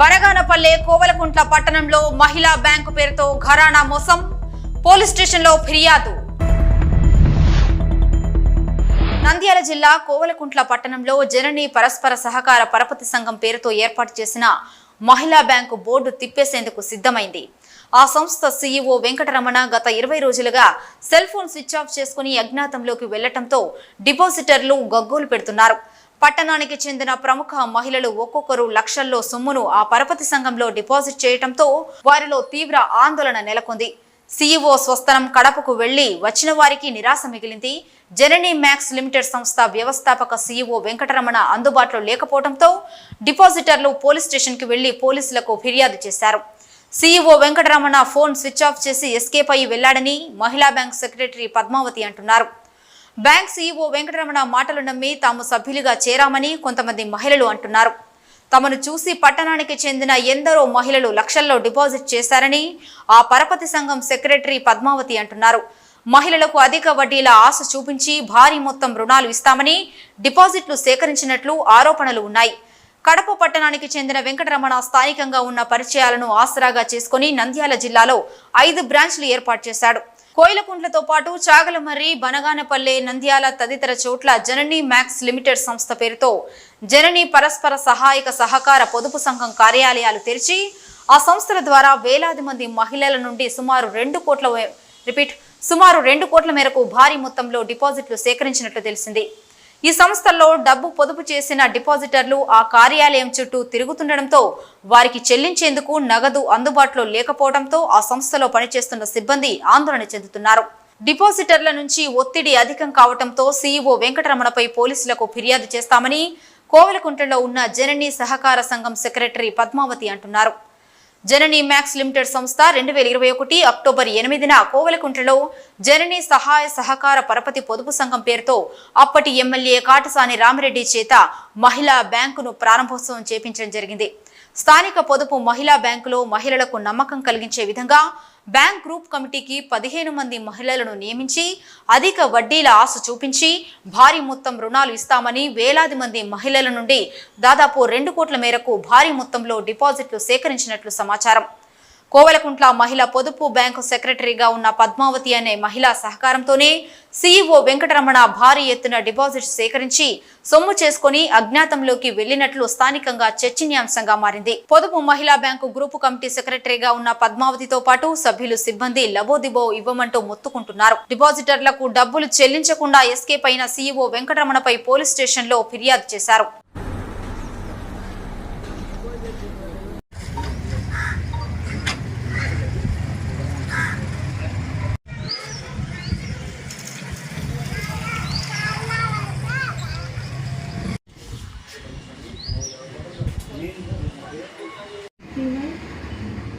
వరగానపల్లె కోవలకుంట్ల పట్టణంలో మహిళా బ్యాంకు పేరుతో ఘరానా మోసం పోలీస్ స్టేషన్లో ఫిర్యాదు. నంద్యాల జిల్లా కోవలకుంట్ల పట్టణంలో జనని పరస్పర సహకార పరపతి సంఘం పేరుతో ఏర్పాటు చేసిన మహిళా బ్యాంకు బోర్డు తిప్పేసేందుకు సిద్ధమైంది. ఆ సంస్థ సీఈఓ వెంకటరమణ గత ఇరవై రోజులుగా సెల్ ఫోన్ స్విచ్ ఆఫ్ చేసుకుని అజ్ఞాతంలోకి వెళ్ళటంతో డిపాజిటర్లు గగ్గోలు పెడుతున్నారు. పట్టణానికి చెందిన ప్రముఖ మహిళలు ఒక్కొక్కరు లక్షల్లో సొమ్మును ఆ పరపతి సంఘంలో డిపాజిట్ చేయటంతో వారిలో తీవ్ర ఆందోళన నెలకొంది. సీఈఓ స్వస్థనం కడపకు వెళ్ళి వచ్చిన వారికి నిరాశ మిగిలింది. జననీ మ్యాక్స్ లిమిటెడ్ సంస్థ వ్యవస్థాపక సీఈఓ వెంకటరమణ అందుబాటులో లేకపోవడంతో డిపాజిటర్లు పోలీస్ స్టేషన్కి వెళ్ళి పోలీసులకు ఫిర్యాదు చేశారు. CEO Venkataramana phone switch off చేసి ఎస్కేప్ అయి వెళ్ళాడని మహిళా బ్యాంక్ సెక్రటరీ పద్మావతి అంటున్నారు. బ్యాంక్ సీఈఓ వెంకటరమణ మాటలు నమ్మి తాము సభ్యులుగా చేరామని కొంతమంది మహిళలు అంటున్నారు. తమను చూసి పట్టణానికి చెందిన ఎందరో మహిళలు లక్షల్లో డిపాజిట్ చేశారని ఆ పరపతి సంఘం సెక్రటరీ పద్మావతి అంటున్నారు. మహిళలకు అధిక వడ్డీల ఆశ చూపించి భారీ మొత్తం రుణాలు ఇస్తామని డిపాజిట్లు సేకరించినట్లు ఆరోపణలు ఉన్నాయి. కడప పట్టణానికి చెందిన వెంకటరమణ స్థానికంగా ఉన్న పరిచయాలను ఆసరాగా చేసుకుని నంద్యాల జిల్లాలో ఐదు బ్రాంచ్లు ఏర్పాటు చేశాడు. కోయిలకుంట్లతో పాటు చాగలమర్రి బనగానపల్లె నంద్యాల తదితర చోట్ల జననీ మ్యాక్స్ లిమిటెడ్ సంస్థ పేరుతో జననీ పరస్పర సహాయక సహకార పొదుపు సంఘం కార్యాలయాలు తెరిచి ఆ సంస్థల ద్వారా వేలాది మంది మహిళల నుండి సుమారు రెండు కోట్ల రిపీట్ సుమారు రెండు కోట్ల మేరకు భారీ మొత్తంలో డిపాజిట్లు సేకరించినట్లు తెలిసింది. ఈ సంస్థల్లో డబ్బు పొదుపు చేసిన డిపాజిటర్లు ఆ కార్యాలయం చుట్టూ తిరుగుతుండటంతో వారికి చెల్లించేందుకు నగదు అందుబాటులో లేకపోవడంతో ఆ సంస్థలో పనిచేస్తున్న సిబ్బంది ఆందోళన చెందుతున్నారు. డిపాజిటర్ల నుంచి ఒత్తిడి అధికం కావడంతో సీఈఓ వెంకటరమణపై పోలీసులకు ఫిర్యాదు చేస్తామని కోవెలకుంటలో ఉన్న జననీ సహకార సంఘం సెక్రటరీ పద్మావతి అంటున్నారు. జననీ మ్యాక్స్ లిమిటెడ్ సంస్థ రెండు వేల ఇరవై ఒకటి అక్టోబర్ ఎనిమిదిన కోవెలకుంట్లలో జననీ సహాయ సహకార పరపతి పొదుపు సంఘం పేరుతో అప్పటి ఎమ్మెల్యే కాటసాని రామిరెడ్డి చేత మహిళా బ్యాంకును ప్రారంభోత్సవం చేపించడం జరిగింది. స్థానిక పొదుపు మహిళా బ్యాంకులో మహిళలకు నమ్మకం కలిగించే విధంగా బ్యాంక్ గ్రూప్ కమిటీకి పదిహేను మంది మహిళలను నియమించి అధిక వడ్డీల ఆశ చూపించి భారీ మొత్తం రుణాలు ఇస్తామని వేలాది మంది మహిళల నుండి దాదాపు రెండు కోట్ల మేరకు భారీ మొత్తంలో డిపాజిట్లు సేకరించినట్లు సమాచారం. కోవెలకుంట్ల మహిళా పొదుపు బ్యాంకు సెక్రటరీగా ఉన్న పద్మావతి అనే మహిళా సహకారంతోనే సీఈఓ వెంకటరమణ భారీ ఎత్తున డిపాజిట్ సేకరించి సొమ్ము చేసుకుని అజ్ఞాతంలోకి వెళ్ళినట్లు స్థానికంగా చర్చనీయాంశంగా మారింది. పొదుపు మహిళా బ్యాంకు గ్రూపు కమిటీ సెక్రటరీగా ఉన్న పద్మావతితో పాటు సభ్యులు సిబ్బంది లబోదిబో ఇవ్వమంటూ మొత్తుకుంటున్నారు. డిపాజిటర్లకు డబ్బులు చెల్లించకుండా ఎస్కేప్ అయిన సీఈఓ వెంకటరమణపై పోలీస్ స్టేషన్లో ఫిర్యాదు చేశారు.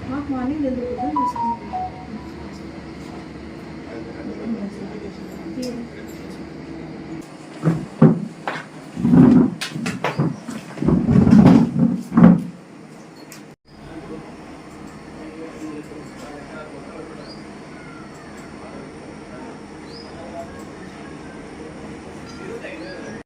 మాకు మార్నింగ్ ఎందుకు అతనితో ఎక్కువ మాట్లాడడం బాగుంటుంది విలేజ్ మాకు అమౌంట్ కట్టిండు అబ్బా, ఒక్కొక్క నాలుగు లక్షలు, ఐదు లక్షలు అమౌంట్ రావాలి. మరి నాలుగు లక్షలు ఐదు లక్షలు కావాలంటే బ్యాంక్ అయినా అది. కరెక్టేమ్మా ఇప్పుడు లోన్ నాలుగు ఇస్తాం లక్షలు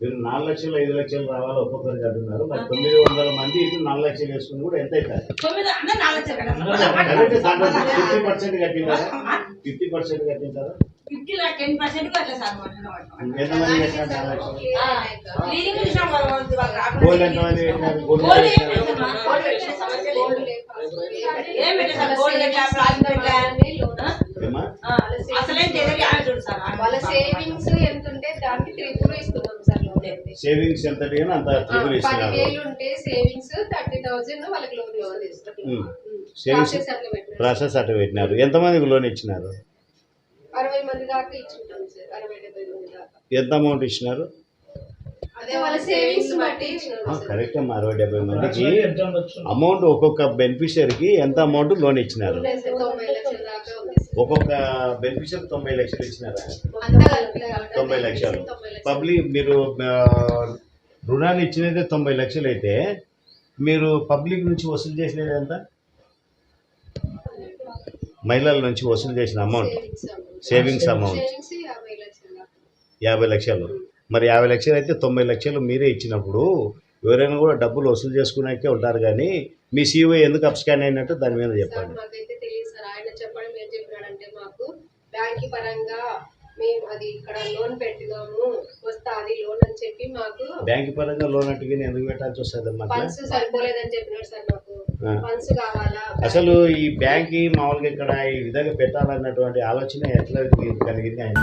మీరు నాలుగు లక్షలు ఐదు లక్షలు రావాలి ఒక్కొక్కరికి అంటున్నారు మరి తొమ్మిది వందల మంది ఇటు నాలుగు లక్షలు వేసుకుని కూడా ఎంత అవుతుంది దాంట్లో ఫిఫ్టీ పర్సెంట్ కట్టింటారా? ఫిఫ్టీ పర్సెంట్ గోల్డ్ ఎంతమంది పెట్టినారు గోల్డ్? ఆ, అసలేం తెలియదు వాళ్ళ సేవింగ్స్ ఎంత ఉంటే దానికి త్రిపుల్ అయితే. సేవింగ్స్ ఎంత అడిగినా అంత ఆ, ట్రిపుల్ ఇస్తున్నారు పదివేలు ఉంటే సేవింగ్స్ థర్టీ థౌసండ్ వాళ్ళకి లోన్ ఇస్తాం ఉమ్. సేవింగ్స్ ప్రాసెస్ అటు పెట్టినారు. ఎంతమందికి లోన్ ఇచ్చినారు? అరవై మంది దాకా ఇచ్చుంటాం సార్. అరవై డెబ్బై మంది దాకా. ఎంత అమౌంట్ ఇచ్చినారు అదే వాళ్ళ సేవింగ్స్ బట్టి ఇచ్చినాం ఆ, సార్. కరెక్ట్ అమ్మా అరవై డెబ్బై మందికి అమౌంట్ ఒక్కొక్క బెనిఫిషియరీకి ఎంత అమౌంట్ లోన్ ఇచ్చినారు. ఒక్కొక్క బెనిఫిషియరీ తొంభై లక్షలు ఇచ్చినారా? అంతా కలిపి కాబట్టి తొంభై లక్షలు. పబ్లిక్ మీరు రుణాలు ఇచ్చినది తొంభై లక్షలు అయితే మీరు పబ్లిక్ నుంచి వసూలు చేసినది ఎంత? మహిళల నుంచి వసూలు చేసిన అమౌంట్ సేవింగ్స్ అమౌంట్ సేవింగ్స్ యాభై లక్షల. యాభై లక్షలు. మరి యాభై లక్షలు అయితే తొంభై లక్షలు మీరే ఇచ్చినప్పుడు ఎవరైనా కూడా డబ్బులు వసూలు చేసుకున్నాకే ఉంటారు కానీ మీ సీఓ ఎందుకు అప్స్కాన్ అయినట్టు దాని మీద చెప్పండి. బ్యాంక్ పరంగా మేము అది ఇక్కడ లోన్ పెట్టినాము వస్తా అది లోన్ అని చెప్పి మాకు బ్యాంక్ పరంగా లోన్ అట్టుకుని ఎందుకు పెట్టాల్సి వస్తుంది ఫండ్స్ సరిపోలేదని చెప్పినాడు సార్ మాకు. ఆ. ఫండ్స్ కావాలా? అసలు ఈ బ్యాంక్ మామూలుగా ఇక్కడ ఈ విధంగా పెట్టాలన్నటువంటి ఆలోచన ఎట్లా కలిగింది ఆయన?